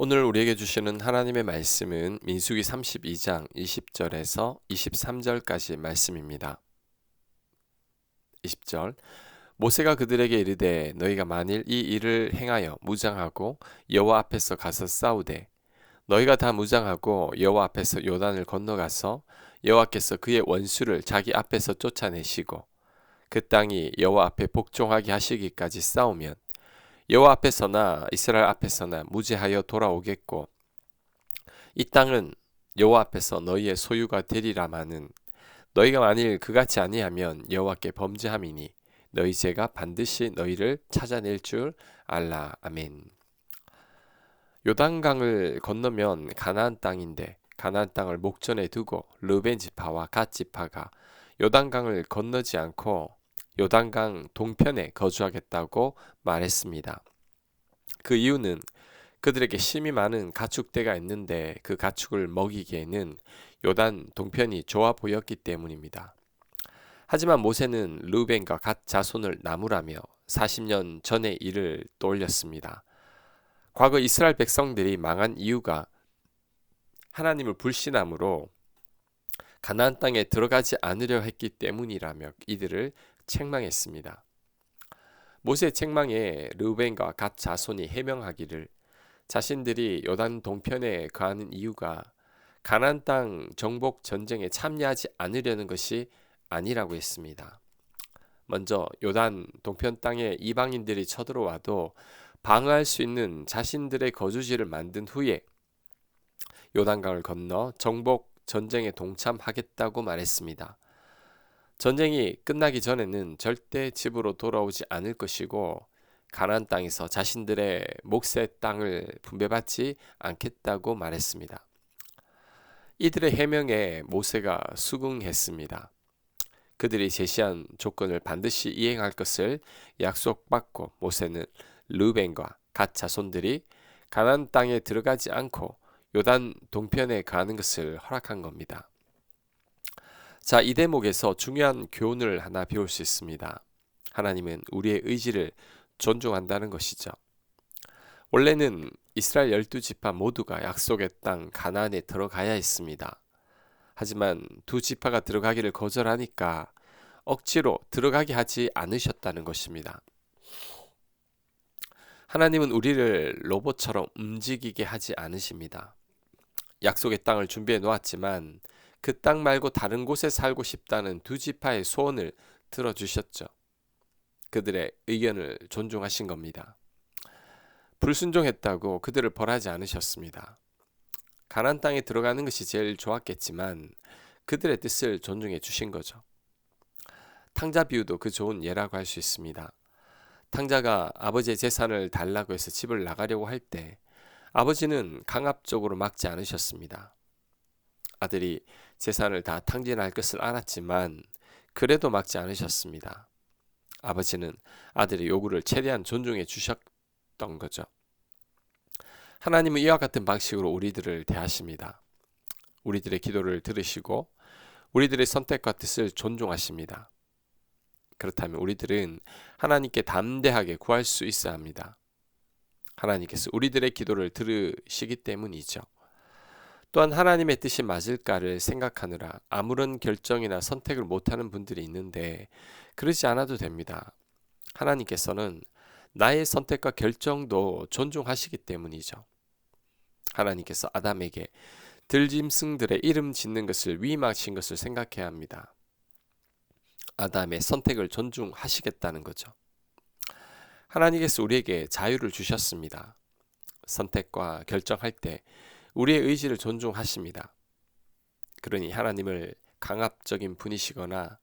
오늘 우리에게 주시는 하나님의 말씀은 민수기 32장 20절에서 23절까지 말씀입니다. 20절 모세가 그들에게 이르되 너희가 만일 이 일을 행하여 무장하고 여호와 앞에서 가서 싸우되 너희가 다 무장하고 여호와 앞에서 요단을 건너가서 여호와께서 그의 원수를 자기 앞에서 쫓아내시고 그 땅이 여호와 앞에 복종하게 하시기까지 싸우면 여호와 앞에서나 이스라엘 앞에서나 무죄하여 돌아오겠고 이 땅은 여호와 앞에서 너희의 소유가 되리라마는 너희가 만일 그같이 아니하면 여호와께 범죄함이니 너희 죄가 반드시 너희를 찾아낼 줄 알라 아멘. 요단강을 건너면 가나안 땅인데 가나안 땅을 목전에 두고 르벤 지파와 갓 지파가 요단강을 건너지 않고 요단강 동편에 거주하겠다고 말했습니다. 그 이유는 그들에게 심이 많은 가축대가 있는데 그 가축을 먹이기에는 요단 동편이 좋아 보였기 때문입니다. 하지만 모세는 루벤과 갓 자손을 나무라며 40년 전의 일을 떠올렸습니다. 과거 이스라엘 백성들이 망한 이유가 하나님을 불신함으로 가나안 땅에 들어가지 않으려 했기 때문이라며 이들을 책망했습니다. 모세 책망에 르우벤과 갓 자손이 해명하기를 자신들이 요단 동편에 거하는 이유가 가나안 땅 정복 전쟁에 참여하지 않으려는 것이 아니라고 했습니다. 먼저 요단 동편 땅에 이방인들이 쳐들어와도 방어할 수 있는 자신들의 거주지를 만든 후에 요단강을 건너 정복 전쟁에 동참하겠다고 말했습니다. 전쟁이 끝나기 전에는 절대 집으로 돌아오지 않을 것이고 가나안 땅에서 자신들의 몫의 땅을 분배받지 않겠다고 말했습니다. 이들의 해명에 모세가 수긍했습니다. 그들이 제시한 조건을 반드시 이행할 것을 약속받고 모세는 르벤과 갓 자손들이 가나안 땅에 들어가지 않고 요단 동편에 가는 것을 허락한 겁니다. 자, 이 대목에서 중요한 교훈을 하나 배울 수 있습니다. 하나님은 우리의 의지를 존중한다는 것이죠. 원래는 이스라엘 열두 지파 모두가 약속의 땅 가나안에 들어가야 했습니다. 하지만 두 지파가 들어가기를 거절하니까 억지로 들어가게 하지 않으셨다는 것입니다. 하나님은 우리를 로봇처럼 움직이게 하지 않으십니다. 약속의 땅을 준비해 놓았지만 그 땅 말고 다른 곳에 살고 싶다는 두 지파의 소원을 들어주셨죠. 그들의 의견을 존중하신 겁니다. 불순종했다고 그들을 벌하지 않으셨습니다. 가난 땅에 들어가는 것이 제일 좋았겠지만 그들의 뜻을 존중해 주신 거죠. 탕자 비유도 그 좋은 예라고 할 수 있습니다. 탕자가 아버지의 재산을 달라고 해서 집을 나가려고 할 때 아버지는 강압적으로 막지 않으셨습니다. 아들이 재산을 다 탕진할 것을 알았지만 그래도 막지 않으셨습니다. 아버지는 아들의 요구를 최대한 존중해 주셨던 거죠. 하나님은 이와 같은 방식으로 우리들을 대하십니다. 우리들의 기도를 들으시고 우리들의 선택과 뜻을 존중하십니다. 그렇다면 우리들은 하나님께 담대하게 구할 수 있어야 합니다. 하나님께서 우리들의 기도를 들으시기 때문이죠. 또한 하나님의 뜻이 맞을까를 생각하느라 아무런 결정이나 선택을 못하는 분들이 있는데 그러지 않아도 됩니다. 하나님께서는 나의 선택과 결정도 존중하시기 때문이죠. 하나님께서 아담에게 들짐승들의 이름 짓는 것을 위임하신 것을 생각해야 합니다. 아담의 선택을 존중하시겠다는 거죠. 하나님께서 우리에게 자유를 주셨습니다. 선택과 결정할 때 우리의 의지를 존중하십니다. 그러니 하나님을 강압적인 분이시거나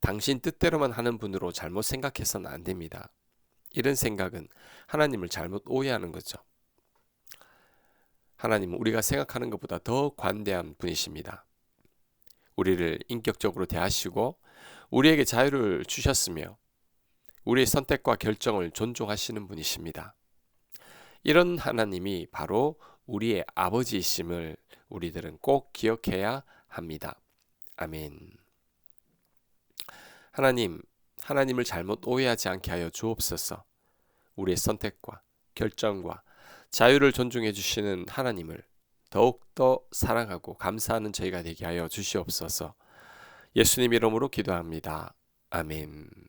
당신 뜻대로만 하는 분으로 잘못 생각해서는 안 됩니다. 이런 생각은 하나님을 잘못 오해하는 거죠. 하나님은 우리가 생각하는 것보다 더 관대한 분이십니다. 우리를 인격적으로 대하시고 우리에게 자유를 주셨으며 우리의 선택과 결정을 존중하시는 분이십니다. 이런 하나님이 바로 우리의 아버지이심을 우리들은 꼭 기억해야 합니다. 아멘. 하나님, 하나님을 잘못 오해하지 않게 하여 주옵소서. 우리의 선택과 결정과 자유를 존중해 주시는 하나님을 더욱더 사랑하고 감사하는 저희가 되게 하여 주시옵소서. 예수님 이름으로 기도합니다. 아멘.